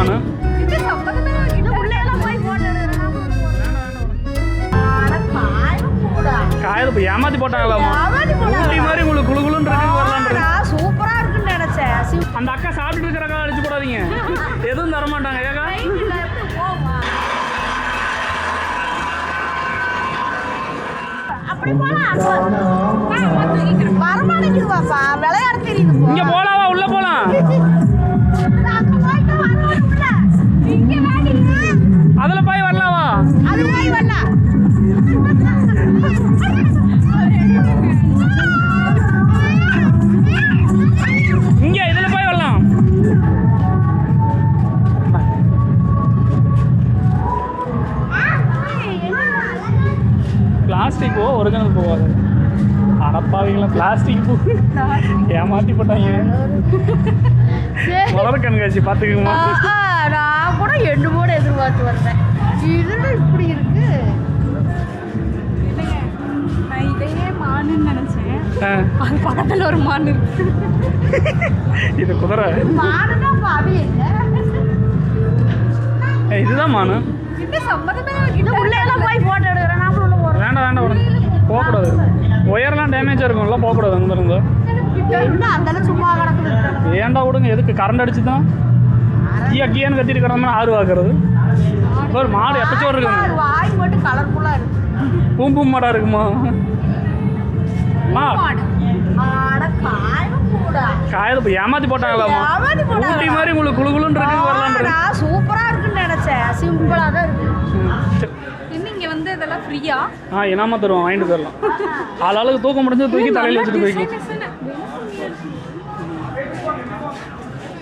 மானு இது போய் ஏமாத்தி போட்டாங்களாமா போட்டாங்களா? ஊட்டி மாதிரி உங்களுக்கு குழு குளுன்னு இருக்கு சூப்பரா இருக்குன்னு நினைச்சேன் அந்த அக்கா சாப்பிட்டு இருக்கிறக்கா அடிச்சு போடாதீங்க எதுவும் தர மாட்டாங்க ஏக்கா அப்படி போலாம் வரமாட்டேங்குது பாப்பா விளையாட தெரியுது இங்க போலாம் பிளாஸ்டிக் பூ ஏமாத்தி போட்டாங்க முதல் கண்காட்சி பார்த்துக்குமா ஆஹா, நான் கூட எண்டு போட எதிர்பார்த்து வந்தேன். இதுல இப்படி இருக்கு. நான் இதையே மானுன்னு நினைச்சேன். அது பக்கத்துல ஒரு மான் இருக்கு. இது குதிரை. மாடுனா பாவி இல்ல இதுதான் மானு. இது இன்னும் உள்ள எல்லாம் போய் போட்டோ எடுக்கிறேன். நாமளும் உள்ள வேண்டாம் வேண்டாம் வேண்டாம் போகக்கூடாது. ஒயர்லாம் டேமேஜாக இருக்கும்ல போகக்கூடாது அங்கேருந்து ஏன்டா விடுங்க எதுக்கு கரண்ட் அடிச்சு தான்? கீயா கீயான்னு கத்திட்டு கிடந்தா ஆறு வாக்குறது. ஒரு மாடு எப்பச்சோ அது இருக்குது வாய் மட்டும் கலர்ஃபுல்லா இருக்கு. பூம் பூம் மாடா இருக்குமா? காயது போய் ஏமாத்தி போட்டாங்களாமா? ஊட்டி மாதிரி உங்களுக்கு குளு குளுன்னு இருக்கு வரலான்றது நான் சூப்பரா இருக்குன்னு நினைச்சேன். சிம்பிளா தான் இருக்கு. ஃப்ரீயா ஆ இனாமா தருவோம் வாங்கிட்டு போயிடலாம். ஆளாளுக்கு தூக்க முடிஞ்சு தூக்கி தலையில் வச்சுட்டு போய்க்கு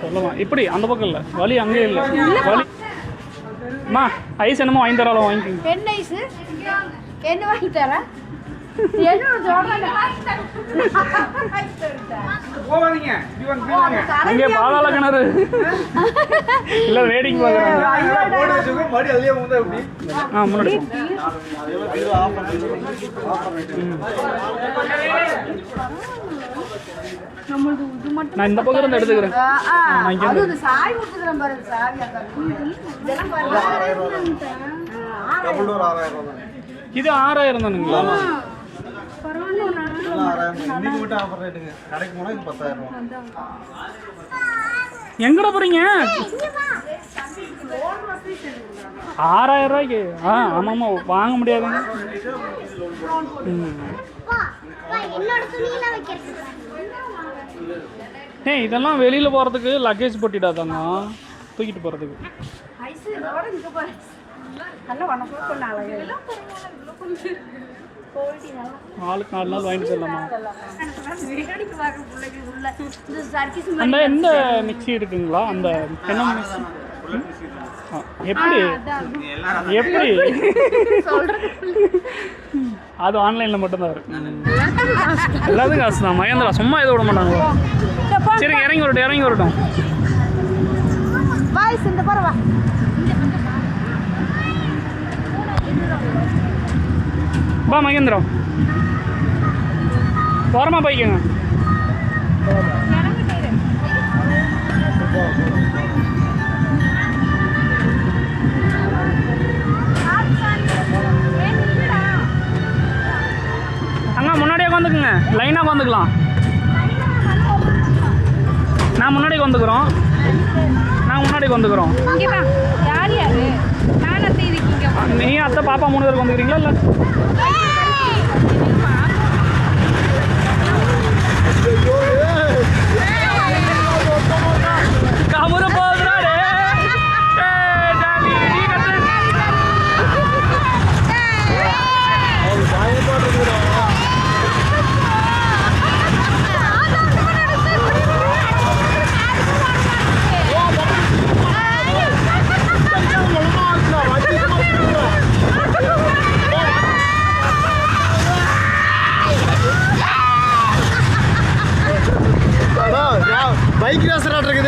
சொல்லலாம் இப்படி அந்த பக்கம் இல்லை. வலி அங்கே இல்லை. வலி. அம்மா ஐஸ் என்னமோ வாங்கி தராலும் வாங்கிக்கோங்க. என்ன ஐஸு? என்ன வாங்கி தரேன்? பாதாள கிணறு இல்லை வேடிக்கை ஆ முன்னாடி. நான் இந்த பக்கம் இருந்து எடுத்துக்கிறேன். இது ஆறாயிரம் தானுங்களா? இதெல்லாம் ஆறாயிரம் தான். இன்னைக்கு மட்டும் ஆஃபர் ரேட்டுங்க கடைக்கு போனால் இது பத்தாயிரம் ரூபா எங்கடா போறீங்க? ஆறாயிரம் ரூபாய்க்கு? ஆ ஆமாம்மா வாங்க முடியாதுங்க. ஏய் இதெல்லாம் வெளியில் போகிறதுக்கு லக்கேஜ் போட்டிடாதாங்க. தூக்கிட்டு போகிறதுக்கு ஐஸ் இதோட இங்க பாரு நல்ல ஆளுக்கு நாலு நாள் வாங்கிட்டு போயிடலாமா? அந்த எந்த மிக்ஸி இருக்குங்களா? அந்த என்ன எப்படி? எப்படி? அது ஆன்லைனில் மட்டும்தான் இருக்கு. எல்லாத்துக்கும் காசு தான். மகேந்திரா சும்மா எதுவும் விட மாட்டாங்களோ சரி இறங்கி வரட்டும் இறங்கி வரட்டும். வாய்ஸ் இந்த பாரு வா வா மகேந்திரம் ஓரமாக போய்க்கோங்க. அண்ணா முன்னாடியே வந்துக்குங்க லைனாக வந்துக்கலாம் நான் முன்னாடி வந்துக்கிறோம். நான் முன்னாடி வந்துக்கிறோம். இங்கே யார் நான் அத்தை பாப்பா மூணு பேருக்கு வந்துக்கிறீங்களா இல்லை? பைக் ரேசர் இருக்குது.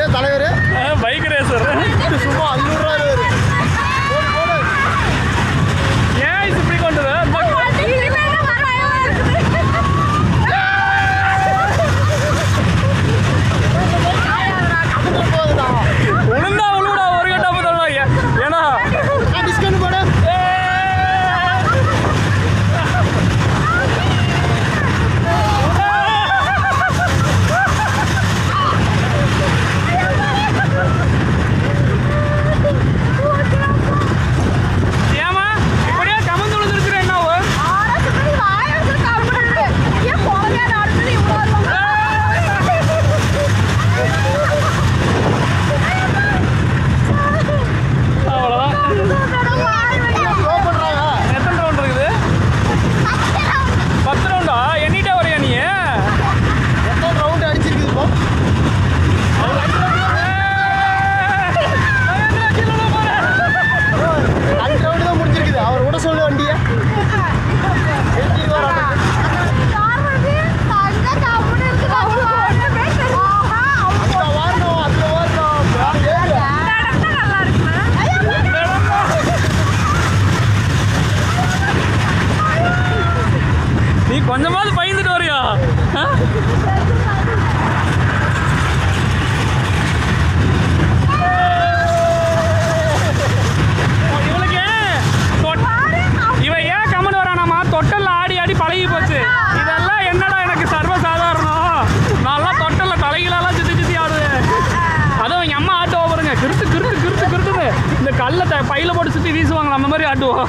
இந்த கல்லை த- பையில போட்டு சுத்தி வீசுவாங்க அந்த மாதிரி ஆட்டுவோம்.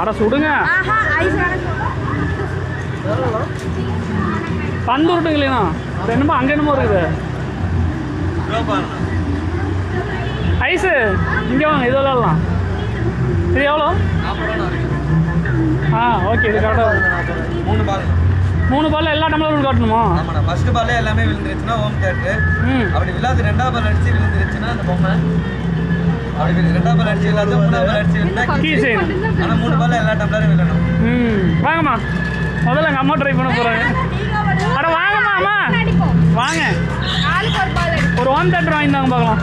அட சுடுங்க. ஆஹா ஐஸ் எனக்கு பந்து விட்டுங்களேண்ணா என்னமோ அங்கே என்னமோ இருக்குது. ஐஸு இங்கே வாங்க இது விளாடலாம். இது எவ்வளோ? ஆ ஓகே இது கரெக்டாக மூணு பால் மூணு பால்ல எல்லா டம்ளரும் காட்டணுமா? ஆமாண்ணா ஃபர்ஸ்ட் பால்லே எல்லாமே விழுந்துருச்சுன்னா ஹோம் தேட்டர் ம். அப்படி விழாது ரெண்டாவது பால் அடிச்சு விழுந்துருச்சுன்னா அந்த பொம்மை. அப்படி ரெண்டாவது பால் அடிச்சு விழாது மூணாவது பால் அடிச்சு விழுந்தா கீ செயின் ஆனா மூணு பால்ல எல்லா டம்ளரும் விழணும். ம். வாங்கம்மா. முதல்ல எங்கள் அம்மா ட்ரை பண்ண போகிறாங்க அட வாங்கம்மா அம்மா. வாங்க. ஒரு பால் அடிப்போம். ஒரு ஒன் தேட்டர் வாங்கிட்டாங்க பார்க்கலாம்.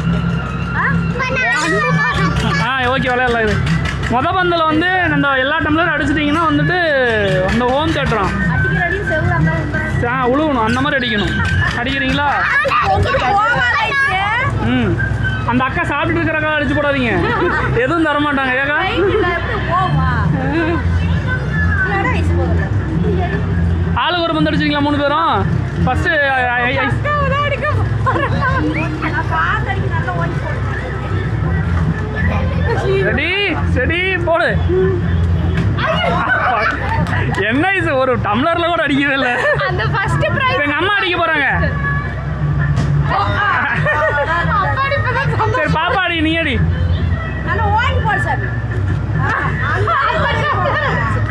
ஆ ஓகே விளையாடலாம் இது. மொத பந்தில் வந்து அந்த எல்லா டம்ளரும் அடிச்சிட்டிங்கன்னா வந்துட்டு அந்த ஹோம் தேட்டரும் ஆ உழுவணும். அந்த மாதிரி அடிக்கணும். அடிக்கிறீங்களா? ம். அந்த அக்கா சாப்பிட்டுட்டு இருக்கிறக்கா அடிச்சு போடாதீங்க. எதுவும் தர மாட்டாங்க. ஏக்கா? ஆளுக்கு ஒரு பந்து அடிச்சிங்களா மூணு பேரும்? ஃபர்ஸ்ட் ரெடி செடி போடு. என்ன இது? ஒரு டம்ளர்ல கூட அடிக்கவே இல்லை. அந்த ஃபர்ஸ்ட் பிரைஸ் எங்க அம்மா அடிக்க போறாங்க. சரி பாப்பா அடி நீ அடி.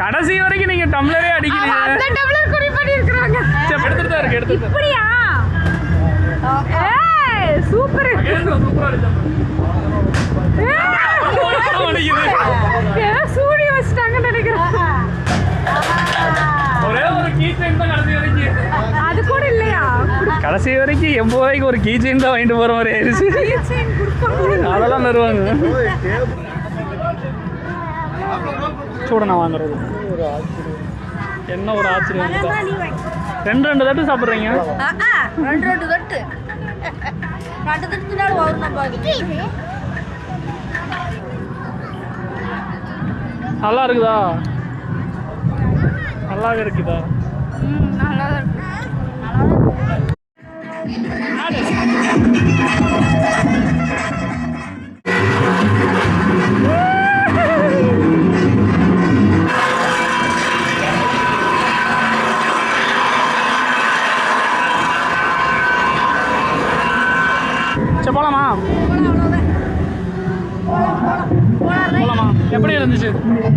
கடைசி வரைக்கும் நீங்க டம்ளரே அடிக்கிறீங்க அந்த டம்ளர் குறி பண்ணி இருக்காங்க சரி எடுத்துட்டு தான் இருக்கு எடுத்துட்டு தான் இப்படியா? ஏய் சூப்பர். சூப்பரா அடிக்குது எண்பது ரூபாய்க்கு ஒரு கீ செயின் தான் வாங்கிட்டு போற மாதிரி ஆயிடுச்சு. அதெல்லாம் தருவாங்க. சூட நான் வாங்குறது. என்ன ஒரு ஆச்சரியம்? ரெண்டு ரெண்டு தட்டு சாப்பிட்றீங்க? ரெண்டு ரெண்டு தட்டு. ரெண்டு தட்டுனாலும் வரும் நல்லா இருக்குதா? நல்லாவே இருக்குதா? நல்லா இருக்கு. எப்படி